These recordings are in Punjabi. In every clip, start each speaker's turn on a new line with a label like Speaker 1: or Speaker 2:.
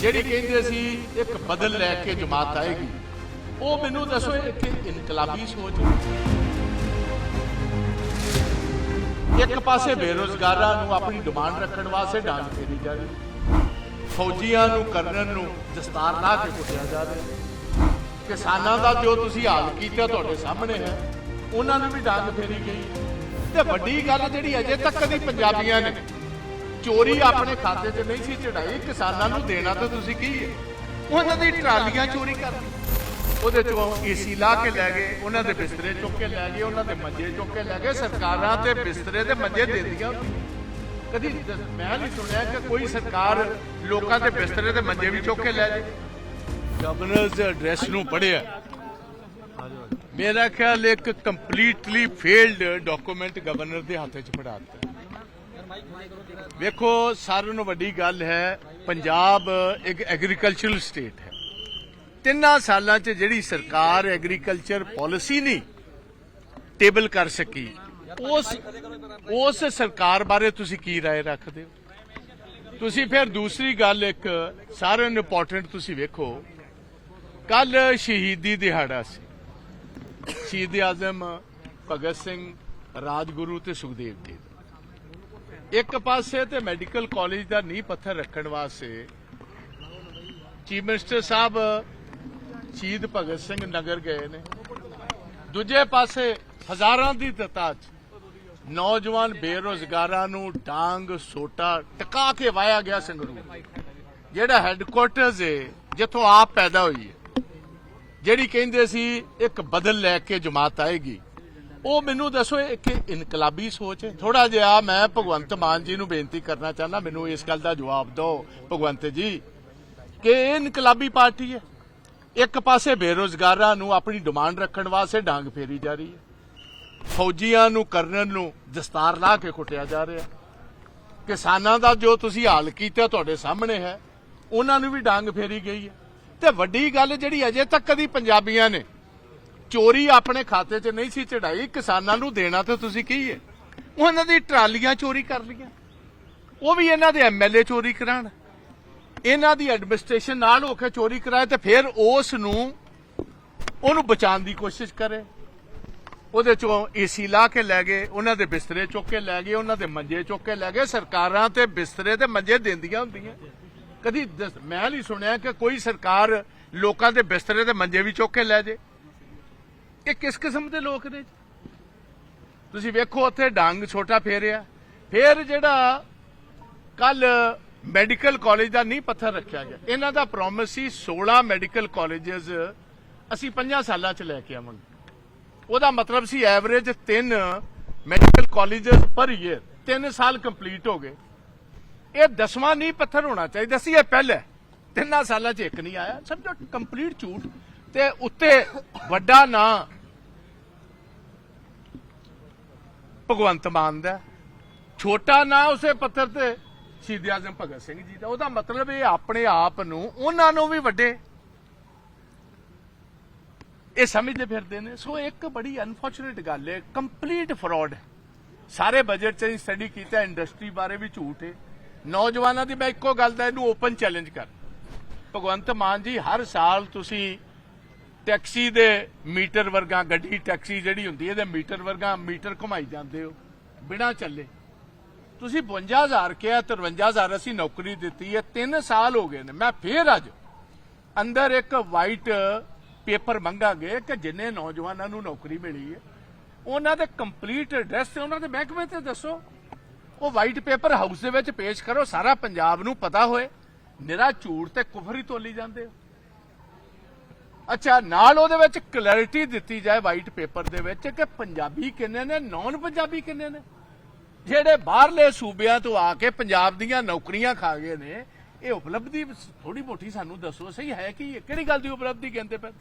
Speaker 1: ਜਿਹੜੀ ਕਹਿੰਦੇ ਸੀ, ਇੱਕ ਬਦਲ ਲੈ ਕੇ ਜਮਾਤ ਆਏਗੀ। ਉਹ ਮੈਨੂੰ ਦੱਸੋ ਇਹ ਇਨਕਲਾਬੀ ਸੋਚ ਇੱਕ ਪਾਸੇ ਬੇਰੋਜ਼ਗਾਰਾਂ ਨੂੰ ਆਪਣੀ ਡਿਮਾਂਡ ਰੱਖਣ ਵਾਸਤੇ ਡਾਂਗ ਫੇਰੀ ਜਾ ਰਹੀ, ਫੌਜੀਆਂ ਨੂੰ ਕਰਨਲ ਨੂੰ ਦਸਤਾਰ ਲਾ ਕੇ ਕੁੱਟਿਆ ਜਾ ਰਿਹਾ। ਕਿਸਾਨਾਂ ਦਾ ਜੋ ਤੁਸੀਂ ਹਾਲ ਕੀਤਾ ਤੁਹਾਡੇ ਸਾਹਮਣੇ ਹੈ, ਉਹਨਾਂ ਨੂੰ ਵੀ ਡਾਂਗ ਫੇਰੀ ਗਈ। ਤੇ ਵੱਡੀ ਗੱਲ ਜਿਹੜੀ ਅਜੇ ਤੱਕ ਕਦੀ ਪੰਜਾਬੀਆਂ ਨੇ ਚੋਰੀ ਆਪਣੇ ਖਾਤੇ 'ਚ ਨਹੀਂ ਸੀ ਚੜਾਈ, ਕਿਸਾਨਾਂ ਨੂੰ ਦੇਣਾ ਤਾਂ ਤੁਸੀਂ ਕੀ ਹੈ? ਉਹਨਾਂ ਦੀ ਟਰਾਲੀਆਂ ਚੋਰੀ ਕਰ ਉਹਦੇ ਚੋਂ ਏਸੀ ਲਾ ਕੇ ਲੈ ਗਏ, ਉਹਨਾਂ ਦੇ ਬਿਸਤਰੇ ਚੁੱਕ ਕੇ ਲੈ ਗਏ, ਉਹਨਾਂ ਦੇ ਮੰਜੇ ਚੁੱਕ ਕੇ ਲੈ ਗਏ, ਸਰਕਾਰਾਂ ਤੇ ਬਿਸਤਰੇ ਤੇ ਮੰਜੇ ਦੇ ਦਿੰਦੀਆਂ ਕਦੀ ਮੈਂ ਨਹੀਂ ਸੁਣਿਆ ਕਿ ਕੋਈ ਸਰਕਾਰ ਲੋਕਾਂ ਦੇ ਬਿਸਤਰੇ ਤੇ ਮੰਜੇ ਵੀ ਚੁੱਕ ਕੇ ਲੈ ਜਾਏ ਗਵਰਨਰਸ ਦੇ ਐਡਰੈਸ ਨੂੰ ਪੜ੍ਹਿਆ। ਮੇਰਾ ਖਿਆਲ ਇੱਕ ਕੰਪਲੀਟਲੀ ਫੇਲਡ ਡਾਕੂਮੈਂਟ ਗਵਰਨਰ ਦੇ ਹੱਥ 'ਚ ਫੜਾ ਦਿੱਤਾ। ਵੇਖੋ ਸਾਰਿਆਂ ਨੂੰ ਵੱਡੀ ਗੱਲ ਹੈ ਪੰਜਾਬ ਇੱਕ ਐਗਰੀਕਲਚਰਲ ਸਟੇਟ ਹੈ ਤਿੰਨਾਂ ਸਾਲਾਂ 'ਚ ਜਿਹੜੀ ਸਰਕਾਰ ਐਗਰੀਕਲਚਰ ਪਾਲਿਸੀ ਨਹੀਂ ਟੇਬਲ ਕਰ ਸਕੀ ਉਸ ਉਸ ਸਰਕਾਰ ਬਾਰੇ ਤੁਸੀਂ ਕੀ رائے ਰੱਖਦੇ ਹੋ ਤੁਸੀਂ ਫਿਰ ਦੂਸਰੀ ਗੱਲ ਇੱਕ ਸਾਰਿਆਂ ਨੂੰ ਇੰਪੋਰਟੈਂਟ ਤੁਸੀਂ ਵੇਖੋ ਕੱਲ ਸ਼ਹੀਦੀ ਦਿਹਾੜਾ ਸੀ ਸ਼ਹੀਦ ਆਜ਼ਮ ਭਗਤ ਸਿੰਘ ਰਾਜਗੁਰੂ ਤੇ ਸੁਖਦੇਵ ਜੀ ਦਾ। ਇੱਕ ਪਾਸੇ ਤੇ ਮੈਡੀਕਲ ਕਾਲਜ ਦਾ ਨੀਂਹ ਪੱਥਰ ਰੱਖਣ ਵਾਸਤੇ ਚੀਫ ਮਿਨਿਸਟਰ ਸਾਹਿਬ ਸ਼ਹੀਦ ਭਗਤ ਸਿੰਘ ਨਗਰ ਗਏ ਨੇ। ਦੂਜੇ ਪਾਸੇ ਹਜ਼ਾਰਾਂ ਦੀ ਤਤਾਜ ਨੌਜਵਾਨ ਬੇਰੋਜ਼ਗਾਰਾਂ ਨੂੰ ਡਾਂਗ, ਸੋਟਾ ਟਿਕਾ ਕੇ ਵਾਇਆ ਗਿਆ ਸੰਗਰੂਰ। ਜਿਹੜਾ ਹੈੱਡਕੁਆਰਟਰਸ ਏ, ਜਿੱਥੋਂ ਆਪ ਪੈਦਾ ਹੋਈ ਹੈ ਜਿਹੜੀ ਕਹਿੰਦੇ ਸੀ, ਇੱਕ ਬਦਲ ਲੈ ਕੇ ਜਮਾਤ ਆਏਗੀ। ਉਹ ਮੈਨੂੰ ਦੱਸੋ, ਇਹ ਕਿ ਇਨਕਲਾਬੀ ਸੋਚ ਹੈ? ਥੋੜਾ ਜਿਹਾ ਮੈਂ ਭਗਵੰਤ ਮਾਨ ਜੀ ਨੂੰ ਬੇਨਤੀ ਕਰਨਾ ਚਾਹੁੰਦਾ, ਮੈਨੂੰ ਇਸ ਗੱਲ ਦਾ ਜਵਾਬ ਦਿਓ, ਭਗਵੰਤ ਜੀ, ਕਿ ਇਹ ਇਨਕਲਾਬੀ ਪਾਰਟੀ ਹੈ। ਇੱਕ ਪਾਸੇ ਬੇਰੋਜ਼ਗਾਰਾਂ ਨੂੰ ਆਪਣੀ ਡਿਮਾਂਡ ਰੱਖਣ ਵਾਸਤੇ ਡਾਂਗ ਫੇਰੀ ਜਾ ਰਹੀ ਹੈ। ਫੌਜੀਆਂ ਨੂੰ ਕਰਨਲ ਨੂੰ ਦਸਤਾਰ ਲਾ ਕੇ ਕੁੱਟਿਆ ਜਾ ਰਿਹਾ ਕਿਸਾਨਾਂ ਦਾ ਜੋ ਤੁਸੀਂ ਹਾਲ ਕੀਤਾ ਤੁਹਾਡੇ ਸਾਹਮਣੇ ਹੈ, ਉਹਨਾਂ ਨੂੰ ਵੀ ਡਾਂਗ ਫੇਰੀ ਗਈ ਹੈ। ਤੇ ਵੱਡੀ ਗੱਲ ਜਿਹੜੀ ਅਜੇ ਤੱਕ ਕਦੀ ਪੰਜਾਬੀਆਂ ਨੇ ਚੋਰੀ ਆਪਣੇ ਖਾਤੇ 'ਚ ਨਹੀਂ ਸੀ ਚੜਾਈ, ਕਿਸਾਨਾਂ ਨੂੰ ਦੇਣਾ ਤੇ ਤੁਸੀਂ ਕੀ ਹੈ ਉਹਨਾਂ ਦੀ ਟਰਾਲੀਆਂ ਚੋਰੀ ਕਰ ਲਈਆਂ। ਉਹ ਵੀ ਇਹਨਾਂ ਦੇ ਐਮਐਲਏ ਚੋਰੀ ਕਰਾਣ। ਇਹਨਾਂ ਦੀ ਐਡਮਿਨਿਸਟ੍ਰੇਸ਼ਨ ਨਾਲ ਹੋ ਕੇ ਚੋਰੀ ਕਰਾਏ ਤੇ ਫਿਰ ਉਸ ਨੂੰ ਉਹਨੂੰ ਬਚਾਉਣ ਦੀ ਕੋਸ਼ਿਸ਼ ਕਰੇ। ਉਹਦੇ ਚੋਂ ਏਸੀ ਲਾ ਕੇ ਲੈ ਗਏ, ਉਹਨਾਂ ਦੇ ਬਿਸਤਰੇ ਚੁੱਕ ਕੇ ਲੈ ਗਏ, ਉਹਨਾਂ ਦੇ ਮੰਜੇ ਚੁੱਕ ਕੇ ਲੈ ਗਏ। ਸਰਕਾਰਾਂ ਤੇ ਬਿਸਤਰੇ ਤੇ ਮੰਜੇ ਦਿੰਦੀਆਂ ਹੁੰਦੀਆਂ। ਕਦੀ ਮੈਂ ਨਹੀਂ ਸੁਣਿਆ ਕਿ ਕੋਈ ਸਰਕਾਰ ਲੋਕਾਂ ਦੇ ਬਿਸਤਰੇ ਤੇ ਮੰਜੇ ਵੀ ਚੁੱਕ ਕੇ ਲੈ ਜੇ। ਇਹ ਕਿਸ ਕਿਸਮ ਦੇ ਲੋਕ ਨੇ ਤੁਸੀਂ ਵੇਖੋ, ਉੱਥੇ ਡੰਗ ਛੋਟਾ ਫੇਰਿਆ। ਫਿਰ ਜਿਹੜਾ ਕੱਲ ਮੈਡੀਕਲ ਕਾਲਜ ਦਾ ਨਹੀਂ ਪੱਥਰ ਰੱਖਿਆ ਗਿਆ। ਇਹਨਾਂ ਦਾ ਪ੍ਰੋਮਿਸ ਸੀ 16 ਮੈਡੀਕਲ ਕਾਲਜਸ ਅਸੀਂ 5 ਸਾਲਾਂ ਚ ਲੈ ਕੇ ਆਵਾਂਗੇ। ਉਹਦਾ ਮਤਲਬ ਸੀ average 3 medical colleges per year 3 ਸਾਲ ਕੰਪਲੀਟ ਹੋ ਗਏ। ਇਹ ਦਸਵਾਂ ਨਹੀਂ ਪੱਥਰ ਹੋਣਾ ਚਾਹੀਦਾ ਸੀ, ਇਹ ਪਹਿਲੇ। ਤਿੰਨਾਂ ਸਾਲਾਂ 'ਚ ਇੱਕ ਨਹੀਂ ਆਇਆ। ਸਮਝੋ ਕੰਪਲੀਟ ਝੂਠ। ਤੇ ਉੱਤੇ ਵੱਡਾ ਨਾਂ ਭਗਵੰਤ ਮਾਨ ਦਾ ਛੋਟਾ ਨਾਂ ਉਸੇ ਪੱਥਰ ਤੇ ਸ਼ਹੀਦ ਆਜ਼ਮ ਭਗਤ ਸਿੰਘ ਜੀ ਦਾ। ਉਹਦਾ ਮਤਲਬ ਇਹ ਆਪਣੇ ਆਪ ਨੂੰ, ਉਹਨਾਂ ਨੂੰ ਵੀ ਵੱਡੇ। ਇਹ ਸਮਝਦੇ ਫਿਰਦੇ ਨੇ। ਸੋ ਇੱਕ ਬੜੀ ਅਨਫੋਰਚੂਨੇਟ ਗੱਲ ਹੈ ਕੰਪਲੀਟ ਫਰਾਡ ਸਾਰੇ ਬਜਟ 'ਚ ਸਟੱਡੀ ਕੀਤਾ ਇੰਡਸਟਰੀ ਬਾਰੇ ਵੀ ਝੂਠ ਹੈ। ਨੌਜਵਾਨਾਂ ਦੀ ਮੈਂ ਇੱਕੋ ਗੱਲ ਦਾ ਇਹਨੂੰ ਓਪਨ ਚੈਲੰਜ ਕਰ। ਭਗਵੰਤ ਮਾਨ ਜੀ, ਹਰ ਸਾਲ ਤੁਸੀਂ ਟੈਕਸੀ ਦੇ ਮੀਟਰ ਵਰਗਾ, ਗੱਡੀ, ਟੈਕਸੀ ਜਿਹੜੀ ਹੁੰਦੀ ਇਹਦੇ ਮੀਟਰ ਵਰਗਾ ਮੀਟਰ ਘੁਮਾਈ ਜਾਂਦੇ ਹੋ, ਬਿਨਾ ਚੱਲੇ। ਤੁਸੀਂ 52000 ਕਿਹਾ 53000 ਅਸੀਂ ਨੌਕਰੀ ਦਿੱਤੀ ਹੈ 3 ਸਾਲ ਹੋ ਗਏ ਨੇ। ਮੈਂ ਫੇਰ ਅੱਜ ਅੰਦਰ ਇੱਕ ਵਾਈਟ ਪੇਪਰ ਮੰਗਾਂਗੇ ਕਿ ਜਿੰਨੇ ਨੌਜਵਾਨਾਂ ਨੂੰ ਨੌਕਰੀ ਮਿਲੀ ਹੈ, ਉਹਨਾਂ ਦੇ ਕੰਪਲੀਟ ਐਡਰੈਸ ਤੇ ਉਹਨਾਂ ਦੇ ਮਹਿਕਮੇ ਤੇ ਦੱਸੋ। ਉਹ ਵਾਈਟ ਪੇਪਰ ਹਾਊਸ ਦੇ ਵਿੱਚ ਪੇਸ਼ ਕਰੋ, ਸਾਰਾ ਪੰਜਾਬ ਨੂੰ ਪਤਾ ਹੋਏ। ਨਿਰਾ ਝੂਠ ਤੇ ਕੁਫਰੀ ਤੋਲੀ ਜਾਂਦੇ ਹੋ। ਅੱਛਾ, ਨਾਲ ਉਹਦੇ ਵਿੱਚ ਕਲੈਰਿਟੀ ਦਿੱਤੀ ਜਾਏ ਵਾਈਟ ਪੇਪਰ ਦੇ ਵਿੱਚ ਕਿ ਪੰਜਾਬੀ ਕਿੰਨੇ ਨੇ ਨੌਨ ਪੰਜਾਬੀ ਕਿੰਨੇ ਨੇ? ਜਿਹੜੇ ਬਾਹਰਲੇ ਸੂਬਿਆਂ ਤੋਂ ਆ ਕੇ ਪੰਜਾਬ ਦੀਆਂ ਨੌਕਰੀਆਂ ਖਾ ਗਏ ਨੇ, ਇਹ ਉਪਲਬਧੀ ਥੋੜੀ ਮੋਟੀ ਸਾਨੂੰ ਦੱਸੋ, ਸਹੀ ਹੈ ਕਿ ਕਿਹੜੀ ਗੱਲ ਦੀ ਉਪਲਬਧੀ ਕਹਿੰਦੇ ਪਏ?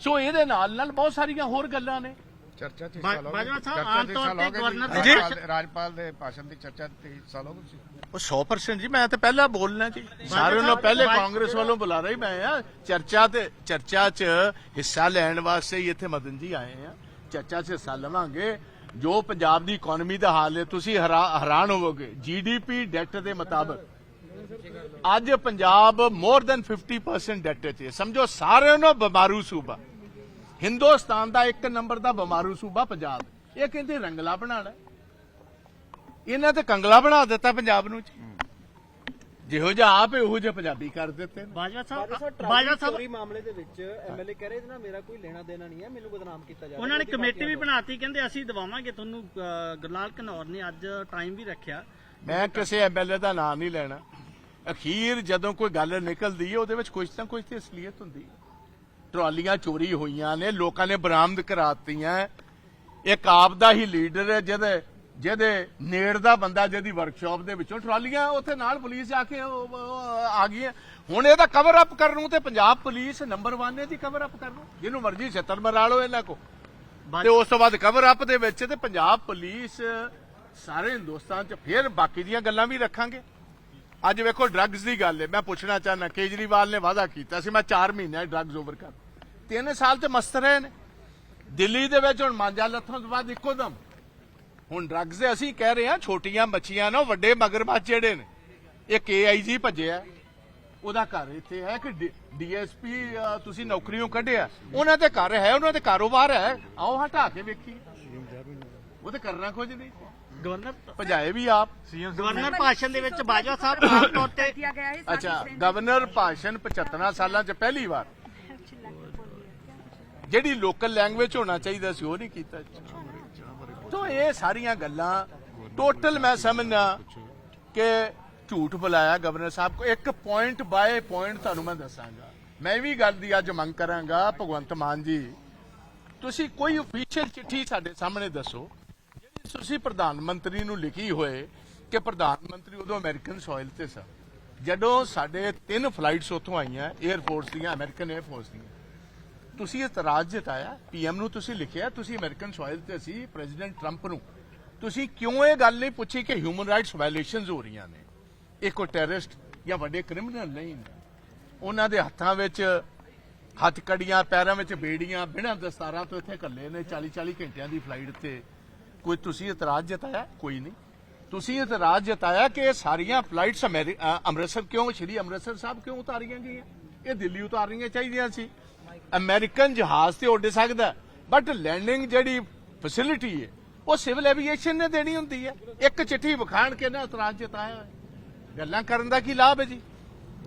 Speaker 1: ਸੋ ਇਹਦੇ ਨਾਲ ਨਾਲ ਬਹੁਤ ਸਾਰੀਆਂ ਹੋਰ ਗੱਲਾਂ ਨੇ।
Speaker 2: ਚਰਚਾ ਚ ਹਿੱਸਾ ਲਓਗੇ?
Speaker 3: ਬਾਜਵਾ ਸਾਹਿਬ, ਆਮ ਤੌਰ ਤੇ? ਗਵਰਨਰ
Speaker 1: ਜੀ।
Speaker 2: ਰਾਜਪਾਲ ਦੇ- ਰਾਜਪਾਲ ਦੇ ਭਾਸ਼ਣ ਦੀ ਚਰਚਾ ਤੇ ਹਿੱਸਾ ਲਓਗੇ ਤੁਸੀਂ?
Speaker 1: ਉਹ 100% ਜੀ ਮੈਂ ਤਾਂ ਪਹਿਲਾਂ ਬੋਲਣਾ ਜੀ। ਸਾਰਿਆਂ ਨੂੰ ਪਹਿਲੇ ਕਾਂਗਰਸ ਵੱਲੋਂ ਬੁਲਾ ਰਹੀ ਮੈਂ ਆ। ਚਰਚਾ ਤੇ ਚਰਚਾ 'ਚ ਹਿੱਸਾ ਲੈਣ ਵਾਸਤੇ ਹੀ ਇੱਥੇ ਮਦਨ ਜੀ ਆਏ ਆ। ਚਰਚਾ 'ਚ ਹਿੱਸਾ ਲਵਾਂਗੇ। ਜੋ ਪੰਜਾਬ ਦੀ ਇਕਨੋਮੀ ਦਾ ਹਾਲ ਹੈ ਤੁਸੀਂ ਹੈਰਾ- ਹੈਰਾਨ ਹੋਵੋਗੇ। ਜੀਡੀਪੀ ਡੈਟ ਦੇ ਮੁਤਾਬਕ ਅੱਜ ਪੰਜਾਬ ਮੋਰ ਦੈਨ 50% ਡੈਟ 'ਚ ਹੈ। ਸਮਝੋ ਸਾਰਿਆਂ ਨੂੰ ਬਿਮਾਰੂ ਸੂਬਾ। ਹਿੰਦੁਸਤਾਨ ਦਾ ਇੱਕ ਨੰਬਰ ਦਾ ਬਿਮਾਰੂ ਸੂਬਾ ਪੰਜਾਬ। ਇਹ ਕਹਿੰਦੇ ਰੰਗਲਾ ਬਣਾਣਾ ਇਹਨਾਂ ਤੇ ਕੰਗਲਾ ਬਣਾ ਦਿੱਤਾ ਪੰਜਾਬ ਨੂੰ ਜਿਹੋ ਜਿਹਾ ਆਪ ਹੈ ਉਹੋ ਜਿਹਾ ਪੰਜਾਬੀ ਕਰ ਦਿੱਤੇ ਨੇ।
Speaker 3: ਬਾਜਵਾ ਸਾਹਿਬ
Speaker 4: ਬਾਜਵਾ ਸਾਹਿਬ ਮਾਮਲੇ ਦੇ ਵਿੱਚ ਐਮਐਲਏ ਕਹਿ ਰਹੇ ਇਹਦੇ ਨਾਲ ਮੇਰਾ ਕੋਈ ਲੈਣਾ ਦੇਣਾ ਨਹੀਂ ਹੈ ਮੈਨੂੰ ਬਦਨਾਮ ਕੀਤਾ ਜਾ ਰਿਹਾ।
Speaker 3: ਉਹਨਾਂ ਨੇ ਕਮੇਟੀ ਵੀ ਬਣਾਤੀ ਕਹਿੰਦੇ ਅਸੀਂ ਦਵਾਵਾਂਗੇ ਤੁਹਾਨੂੰ ਗੁਰਲਾਲ ਘਨੌਰ ਨੇ ਅੱਜ ਟਾਈਮ ਵੀ ਰੱਖਿਆ।
Speaker 1: ਮੈਂ ਕਿਸੇ ਐਮਐਲਏ ਦਾ ਨਾਮ ਨਹੀਂ ਲੈਣਾ। ਅਖੀਰ ਜਦੋਂ ਕੋਈ ਗੱਲ ਨਿਕਲਦੀ ਹੈ ਉਹਦੇ ਵਿੱਚ ਕੁਝ ਨਾ ਕੁਝ ਤੇ ਅਸਲੀਅਤ ਹੁੰਦੀ ਹੈ। ਟਰਾਲੀਆਂ ਚੋਰੀ ਹੋਈਆਂ ਨੇ, ਲੋਕਾਂ ਨੇ ਬਰਾਮਦ ਕਰਾਤੀਆਂ। ਇੱਕ ਆਪ ਦਾ ਹੀ ਲੀਡਰ ਹੈ, ਜਿਹਦੇ ਜਿਹਦੇ ਨੇੜ ਦਾ ਬੰਦਾ, ਜਿਹਦੀ ਵਰਕਸ਼ਾਪ ਦੇ ਵਿੱਚੋਂ ਟਰਾਲੀਆਂ ਉੱਥੇ ਨਾਲ ਪੁਲਿਸ ਆ ਕੇ ਆ ਗਈ ਹੁਣ ਇਹਦਾ ਕਵਰ ਅਪ ਕਰਨ ਨੂੰ ਤੇ ਪੰਜਾਬ ਪੁਲਿਸ ਨੰਬਰ 1 ਹੈ ਜੀ ਕਵਰ ਅਪ ਕਰਨ ਨੂੰ। ਜਿਹਨੂੰ ਮਰਜ਼ੀ ਛੱਤਰ ਮਰਾ ਲਓ ਇਹਨਾਂ ਕੋ ਤੇ ਉਸ ਤੋਂ ਬਾਅਦ ਕਵਰ ਅਪ ਦੇ ਵਿੱਚ ਤੇ ਪੰਜਾਬ ਪੁਲਿਸ ਸਾਰੇ ਹਿੰਦੁਸਤਾਨ ਚ ਫੇਰ ਬਾਕੀ ਦੀਆਂ ਗੱਲਾਂ ਵੀ ਰੱਖਾਂਗੇ। ਅੱਜ ਵੇਖੋ ਡਰੱਗਸ ਦੀ ਗੱਲ ਹੈ। ਮੈਂ ਪੁੱਛਣਾ ਚਾਹਨਾ ਕੇਜਰੀਵਾਲ ਨੇ ਵਾਅਦਾ ਕੀਤਾ ਸੀ, ਮੈਂ 4 ਮਹੀਨੇ ਡਰੱਗਸ ਓਵਰ ਕਰ ਤਿੰਨ ਸਾਲ ਤੇ ਮਸਤ ਰਹੇ ਨੇ। ਦਿੱਲੀ ਦੇ ਵਿੱਚ ਹੁਣ ਮਾਂਜਾ ਲੱਥੋਂ ਤੋਂ ਬਾਅਦ ਇੱਕੋ ਦਮ। ਹੁਣ ਡਰੱਗਸ ਦੇ ਅਸੀਂ ਕਹਿ ਰਹੇ ਹਾਂ ਛੋਟੀਆਂ ਬੱਚੀਆਂ ਨਾ ਵੱਡੇ ਮਗਰਮੱਛ ਜਿਹੜੇ ਨੇ ਇਹ ਕੇਆਈਜੀ ਭੱਜਿਆ ਉਹਦਾ ਘਰ ਇੱਥੇ ਹੈ ਕਿ ਡੀਐਸਪੀ ਤੁਸੀਂ ਨੌਕਰੀੋਂ ਕੱਢਿਆ। ਉਹਨਾਂ ਦੇ ਘਰ ਹੈ ਉਹਨਾਂ ਦੇ ਕਾਰੋਬਾਰ ਹੈ। ਆਓ ਹਟਾ ਕੇ ਵੇਖੀ ਉਹ ਤੇ ਕਰਨਾ ਕੁਝ ਨਹੀਂ।
Speaker 3: ਗਵਰਨਰ
Speaker 1: ਭਜਾਏ ਵੀ ਆਪ।
Speaker 3: ਗਵਰਨਰ ਭਾਸ਼ਣ ਦੇ ਵਿੱਚ ਬਾਜਵਾ ਸਾਹਿਬ ਆਮ ਤੌਰ ਤੇ
Speaker 1: ਅੱਛਾ ਗਵਰਨਰ ਭਾਸ਼ਣ 75 ਸਾਲਾਂ 'ਚ ਪਹਿਲੀ ਵਾਰ। ਜਿਹੜੀ ਲੋਕਲ ਲੈਂਗੁਏਜ ਹੋਣਾ ਚਾਹੀਦਾ ਸੀ, ਉਹ ਨਹੀਂ ਕੀਤਾ ਤੋਂ ਇਹ ਸਾਰੀਆਂ ਗੱਲਾਂ ਟੋਟਲ ਮੈਂ ਸਮਝਣਾ ਕਿ ਝੂਠ ਬੁਲਾਇਆ ਗਵਰਨਰ ਸਾਹਿਬ ਕੋ, ਇੱਕ ਪੁਆਇੰਟ ਬਾਏ ਪੁਆਇੰਟ ਤੁਹਾਨੂੰ ਮੈਂ ਦੱਸਾਂਗਾ। ਮੈਂ ਵੀ ਗੱਲ ਦੀ ਅੱਜ ਮੰਗ ਕਰਾਂਗਾ, ਭਗਵੰਤ ਮਾਨ ਜੀ, ਤੁਸੀਂ ਕੋਈ ਅਫੀਸ਼ੀਅਲ ਚਿੱਠੀ ਸਾਡੇ ਸਾਹਮਣੇ ਦੱਸੋ, ਜਿਹੜੀ ਤੁਸੀਂ ਪ੍ਰਧਾਨ ਮੰਤਰੀ ਨੂੰ ਲਿਖੀ ਹੋਏ ਕਿ ਪ੍ਰਧਾਨ ਮੰਤਰੀ ਉਦੋਂ ਅਮਰੀਕਨ ਸੋਇਲ ਤੇ ਸਨ। ਜਦੋਂ ਸਾਡੇ ਤਿੰਨ ਫਲਾਈਟਸ ਉੱਥੋਂ ਆਈਆਂ 에ਅਰ ਫੋਰਸ ਦੀਆਂ ਅਮਰੀਕਨ 에ਅਰ ਫੋਰਸ ਦੀਆਂ। ਤੁਸੀਂ ਇਤਰਾਜ਼ ਜਤਾਇਆ, ਪੀਐਮ ਨੂੰ ਤੁਸੀਂ ਲਿਖਿਆ, ਤੁਸੀਂ ਅਮਰੀਕਨ ਸੋਇਲ ਤੇ ਸੀ, ਪ੍ਰੈਜ਼ੀਡੈਂਟ ਟਰੰਪ ਨੂੰ। ਤੁਸੀਂ ਕਿਉਂ ਇਹ ਗੱਲ ਨਹੀਂ ਪੁੱਛੀ ਕਿ ਹਿਊਮਨ ਰਾਈਟਸ ਵਾਇਲੇਸ਼ਨਸ ਹੋ ਰਹੀਆਂ ਨੇ? ਇਹ ਕੋਈ ਟੈਰਰਿਸਟ ਜਾਂ ਵੱਡੇ ਕ੍ਰਿਮੀਨਲ ਨਹੀਂ ਉਹਨਾਂ ਦੇ ਹੱਥਾਂ ਵਿੱਚ ਹੱਥ ਕੜੀਆਂ, ਪੈਰਾਂ ਵਿੱਚ ਬੇੜੀਆਂ, ਬਿਨਾਂ ਦਸਤਾਰਾਂ ਤੋਂ ਇੱਥੇ ਇਕੱਲੇ ਨੇ 40 40 ਘੰਟਿਆਂ ਦੀ ਫਲਾਈਟ ਤੇ। ਕੋਈ ਤੁਸੀਂ ਇਤਰਾਜ਼ ਜਤਾਇਆ? ਕੋਈ ਨਹੀਂ। ਤੁਸੀਂ ਇਤਰਾਜ਼ ਜਤਾਇਆ ਕਿ ਇਹ ਸਾਰੀਆਂ ਫਲਾਈਟਸ ਅੰਮ੍ਰਿਤਸਰ ਕਿਉਂ, ਸ਼੍ਰੀ ਅੰਮ੍ਰਿਤਸਰ ਸਾਹਿਬ ਕਿਉਂ ਉਤਾਰੀਆਂ ਗਈਆਂ? ਇਹ ਦਿੱਲੀ ਉਤਾਰਨੀਆਂ ਚਾਹੀਦੀਆਂ ਸੀ। ਅਮਰੀਕਨ ਜਹਾਜ਼ ਤੇ ਉੱਡ ਸਕਦਾ ਬਟ ਲੈਂਡਿੰਗ ਜਿਹੜੀ ਫੈਸਿਲਿਟੀ ਹੈ ਉਹ ਸਿਵਲ ਐਵੀਏਸ਼ਨ ਨੇ ਦੇਣੀ ਹੁੰਦੀ ਹੈ। ਇੱਕ ਚਿੱਠੀ ਵਿਖਾਣ ਕੇ ਨਾ ਇਤਰਾਜ਼ ਜਤਾਇਆ ਹੋਇਆ। ਗੱਲਾਂ ਕਰਨ ਦਾ ਕੀ ਲਾਭ ਹੈ ਜੀ?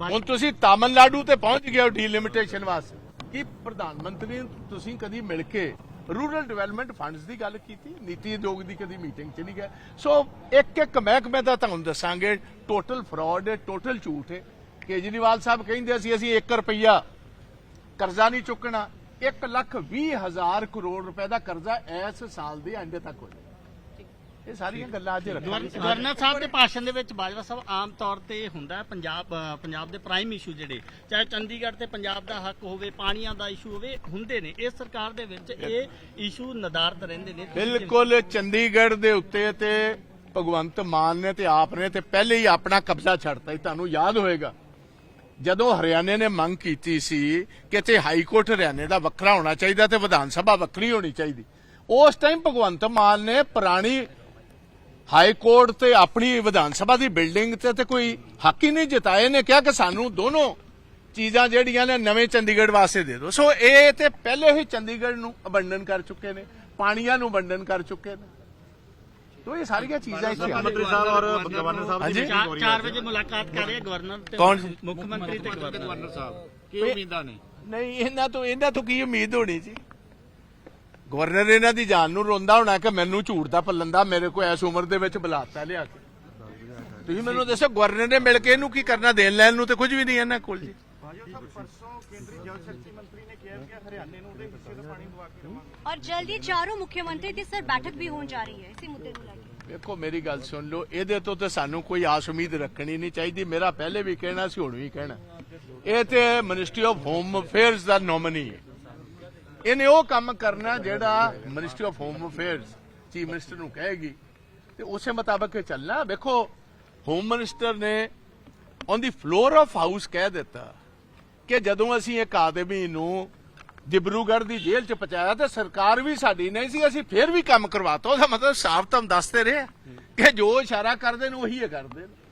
Speaker 1: ਹੁਣ ਤੁਸੀਂ ਤਾਮਿਲਨਾਡੂ ਤੇ ਪਹੁੰਚ ਗਏ ਹੋ ਡੀਲਿਮਿਟੇਸ਼ਨ ਵਾਸਤੇ। ਕੀ ਪ੍ਰਧਾਨ ਮੰਤਰੀ ਨੂੰ ਤੁਸੀਂ ਕਦੀ ਮਿਲ ਕੇ ਰੂਰਲ ਡਿਵੈਲਪਮੈਂਟ ਫੰਡਸ ਦੀ ਗੱਲ ਕੀਤੀ? ਨੀਤੀ ਆਯੋਗ ਦੀ ਕਦੀ ਮੀਟਿੰਗ 'ਚ ਨਹੀਂ ਗਏ? ਸੋ ਇੱਕ ਇੱਕ ਮਹਿਕਮੇ ਦਾ ਤੁਹਾਨੂੰ ਦੱਸਾਂਗੇ ਟੋਟਲ ਫਰਾਡ ਹੈ ਟੋਟਲ ਝੂਠ ਹੈ। ਕੇਜਰੀਵਾਲ ਸਾਹਿਬ ਕਹਿੰਦੇ ਸੀ ਅਸੀਂ 1 ਰੁਪਈਆ ਕਰਜ਼ਾ ਨਹੀਂ ਚੁੱਕਣਾ। 1 ਲੱਖ 20 ਹਜ਼ਾਰ ਕਰੋੜ ਰੁਪਏ ਦਾ ਕਰਜ਼ਾ ਇਸ ਸਾਲ ਦੇ ਐਂਡ ਤੱਕ ਹੋ ਇਹ ਸਾਰੀਆਂ ਗੱਲਾਂ ਅੱਜ ਰੱਖਾਂਗੇ।
Speaker 3: ਗਵਰ- ਗਵਰਨਰ ਸਾਹਿਬ ਦੇ ਭਾਸ਼ਣ ਦੇ ਵਿੱਚ ਬਾਜਵਾ ਸਾਹਿਬ ਆਮ ਤੌਰ ਤੇ ਹੁੰਦਾ ਪੰਜਾਬ ਪੰਜਾਬ ਦੇ ਪ੍ਰਾਈਮ ਇਸ਼ੂ ਜਿਹੜੇ ਚਾਹੇ ਚੰਡੀਗੜ੍ਹ ਤੇ ਪੰਜਾਬ ਦਾ ਹੱਕ ਹੋਵੇ ਪਾਣੀਆਂ ਦਾ ਇਸ਼ੂ ਹੋਵੇ ਹੁੰਦੇ ਨੇ। ਇਸ ਸਰਕਾਰ ਦੇ ਵਿੱਚ ਇਹ ਇਸ਼ੂ ਨਦਾਰਦ ਰਹਿੰਦੇ ਨੇ।
Speaker 1: ਬਿਲਕੁਲ ਚੰਡੀਗੜ੍ਹ ਦੇ ਉੱਤੇ ਤੇ ਭਗਵੰਤ ਮਾਨ ਨੇ ਤੇ ਆਪ ਨੇ ਤੇ ਪਹਿਲੇ ਹੀ ਆਪਣਾ ਕਬਜ਼ਾ ਛੱਡਤਾ ਤੁਹਾਨੂੰ ਯਾਦ ਹੋਏਗਾ। ਜਦੋਂ ਹਰਿਆਣੇ ਨੇ ਮੰਗ ਕੀਤੀ ਸੀ ਕਿ ਇੱਥੇ ਹਾਈ ਕੋਰਟ ਹਰਿਆਣੇ ਦਾ ਵੱਖਰਾ ਹੋਣਾ ਚਾਹੀਦਾ ਤੇ ਵਿਧਾਨ ਸਭਾ ਵੱਖਰੀ ਹੋਣੀ ਚਾਹੀਦੀ, ਉਸ ਟਾਈਮ ਭਗਵੰਤ ਮਾਨ ਨੇ ਪੁਰਾਣੀ ਹਾਈ ਕੋਰਟ ਤੇ ਆਪਣੀ ਵਿਧਾਨ ਸਭਾ ਦੀ ਬਿਲਡਿੰਗ ਤੇ ਤੇ ਕੋਈ ਹੱਕ ਹੀ ਨਹੀਂ ਜਿਤਾਏ ਨੇ ਕਿਹਾ ਕਿ ਸਾਨੂੰ ਦੋਨੋਂ ਚੀਜ਼ਾਂ ਜਿਹੜੀਆਂ ਨੇ ਨਵੇਂ ਚੰਡੀਗੜ੍ਹ ਵਾਸਤੇ ਦੇ ਦਿਓ। ਸੋ ਇਹ ਤੇ ਪਹਿਲੇ ਹੀ ਚੰਡੀਗੜ੍ਹ ਨੂੰ ਅਬੰਡਨ ਕਰ ਚੁੱਕੇ ਨੇ, ਪਾਣੀਆਂ ਨੂੰ ਅਬੰਡਨ ਕਰ ਚੁੱਕੇ ਨੇ। ਤੋ ਇਹ ਸਾਰੀਆਂ ਚੀਜ਼ਾਂ ਇੱਥੇ ਆ
Speaker 2: ਮੰਤਰੀ ਸਾਹਿਬ ਔਰ ਗਵਰਨਰ ਸਾਹਿਬ
Speaker 1: ਹਾਂਜੀ।
Speaker 3: 4 ਵਜੇ ਮੁਲਾਕਾਤ ਕਰ ਰਹੇ ਗਵਰਨਰ ਤੇ
Speaker 1: ਕੌਣ?
Speaker 3: ਮੁੱਖ ਮੰਤਰੀ ਤੇ ਗਵਰਨਰ।
Speaker 2: ਗਵਰਨਰ ਸਾਹਿਬ। ਕੀ ਉਮੀਦਾਂ ਨੇ?
Speaker 1: ਨਹੀਂ ਇਹਨਾਂ ਤੋਂ ਇਹਨਾਂ ਤੋਂ ਕੀ ਉਮੀਦ ਹੋਣੀ ਸੀ ਗਵਰਨਰ ਇਹਨਾਂ ਦੀ ਜਾਨ ਨੂੰ ਰੋਂਦਾ ਹੋਣਾ ਕਿ ਮੈਨੂੰ ਝੂਠ ਦਾ ਪੱਲੰਦਾ ਮੇਰੇ ਕੋ ਐਸ ਉਮਰ ਦੇ ਵਿੱਚ ਬੁਲਾਤਾ ਲਿਆ ਕੇ। ਤੁਸੀਂ ਮੈਨੂੰ ਦੱਸੋ ਗਵਰਨਰ ਨੇ ਮਿਲ ਕੇ ਇਹਨੂੰ ਕੀ ਕਰਨਾ? ਦੇਣ ਲੈਣ ਨੂੰ ਤੇ ਕੁਝ ਵੀ ਨਹੀਂ ਇਹਨਾਂ ਕੋਲ ਜੀ।
Speaker 5: ਔਰ ਜਲਦੀ ਚਾਰੋਂ ਮੁੱਖ ਮੰਤਰੀ ਦੀ ਸਰ ਬੈਠਕ ਵੀ ਹੋਣ ਜਾ ਰਹੀ ਹੈ ਇਸੇ ਮੁੱਦੇ ਨੂੰ ਲੈ ਕੇ
Speaker 1: ਵੇਖੋ ਮੇਰੀ ਗੱਲ ਸੁਣ ਲਓ ਇਹਦੇ ਤੋਂ ਤੇ ਸਾਨੂੰ ਕੋਈ ਆਸ ਉਮੀਦ ਰੱਖਣੀ ਨਹੀਂ ਚਾਹੀਦੀ ਮੇਰਾ ਪਹਿਲੇ ਵੀ ਕਹਿਣਾ ਸੀ ਹੁਣ ਵੀ ਕਹਿਣਾ ਇਹ ਤੇ ਮਿਨਿਸਟਰੀ ਆਫ ਹੋਮ ਅਫੇਅਰਸ ਦਾ ਨੋਮਨੀ ਹੈ ਇਹਨੇ ਉਹ ਕੰਮ ਕਰਨਾ ਜਿਹੜਾ ministry of home affairs chief minister ਨੂੰ ਕਹੇਗੀ ਤੇ ਉਸੇ ਮੁਤਾਬਕ ਚੱਲਣਾ ਵੇਖੋ ਹੋਮ ਮਿਨਿਸਟਰ ਨੇ on the floor of house ਕਹਿ ਦਿੱਤਾ ਕਿ ਜਦੋਂ ਅਸੀਂ ਇੱਕ ਆਦਮੀ ਨੂੰ ਦਿਬਰੂਗੜ੍ਹ ਦੀ ਜੇਲ੍ਹ 'ਚ ਪਹੁੰਚਾਇਆ ਤੇ ਸਰਕਾਰ ਵੀ ਸਾਡੀ ਨਹੀਂ ਸੀ, ਅਸੀਂ ਫੇਰ ਵੀ ਕੰਮ ਕਰਵਾਤਾ। ਉਹਦਾ ਮਤਲਬ ਸਾਫ਼ ਤੁਹਾਨੂੰ ਦੱਸਦੇ ਰਹੇ ਆ ਕਿ ਜੋ ਇਸ਼ਾਰਾ ਕਰਦੇ ਨੇ, ਉਹੀ ਇਹ ਕਰਦੇ ਨੇ।